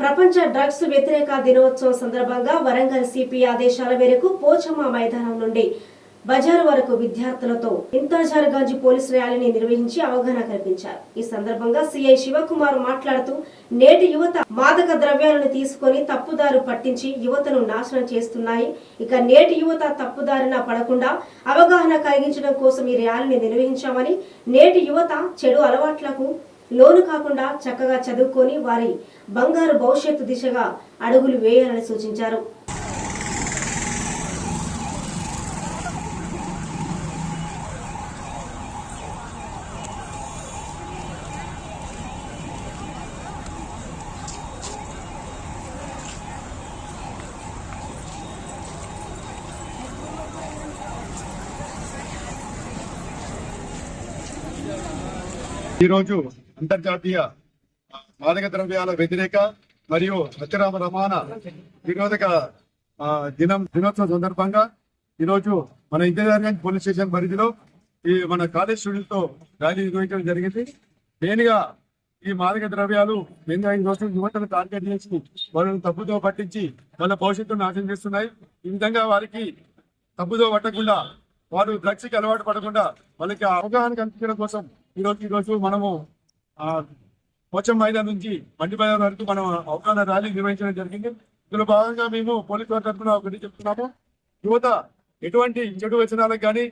ప్రపంచ డ్రగ్స్ వ్యతిరేక దినోత్సవం సందర్భంగా వరంగల్ సిపి ఆదేశాల మేరకు పోచమ్మ మైదానం నుండి బజారు వరకు విద్యార్థులతో ఇంతాజార్ గంజ్ పోలీస్ ర్యాలీని నిర్వహించి అవగాహన కల్పించారు. ఈ సందర్భంగా సిఐ శివకుమార్ మాట్లాడుతూ నేటి యువత మాదక ద్రవ్యాలను తీసుకొని తప్పుదారు పట్టించి యువతను నాశనం చేస్తున్నాయి. ఇక నేటి యువత తప్పుదారిన పడకుండా అవగాహన కలిగించడం కోసం ఈ ర్యాలీని నిర్వహించామని నేటి యువత చెడు అలవాట్లకు లోను కాకుండా చక్కగా చదువుకొని వారి బంగారు భవిష్యత్తు దిశగా అడుగులు వేయాలని సూచించారు. ఈరోజు అంతర్జాతీయ మాదక ద్రవ్యాల వ్యతిరేక మరియు అచరామ రవాణా నిరోధక దినం దినోత్సవం సందర్భంగా ఈరోజు మన ఇంజనీరింగ్ పోలీస్ స్టేషన్ పరిధిలో ఈ మన కాలేజ్ స్టూడెంట్తో ర్యాలీ నిర్వహించడం జరిగింది. మెయిన్గా ఈ మాదక ద్రవ్యాలు మెయిన్గా ఈ రోజు యువతను టార్గెట్ చేసి వాళ్ళని తప్పుదో పట్టించి వాళ్ళ భవిష్యత్తును నాశనం చేస్తున్నాయి. ఈ విధంగా వారికి తప్పుదో పట్టకుండా వారు డ్రగ్స్కి అలవాటు పడకుండా వాళ్ళకి అవగాహన కల్పించడం కోసం ఈ రోజు ఈ రోజు మనము ఆ పోచం మైదాన్ నుంచి మండి బజార్ వరకు మనం అవగాహన ర్యాలీ నిర్వహించడం జరిగింది. ఇందులో భాగంగా మేము పోలీసు వారి తరఫున ఒకటి చెప్తున్నాము. యువత ఎటువంటి చెడు వ్యసనాలకు కానీ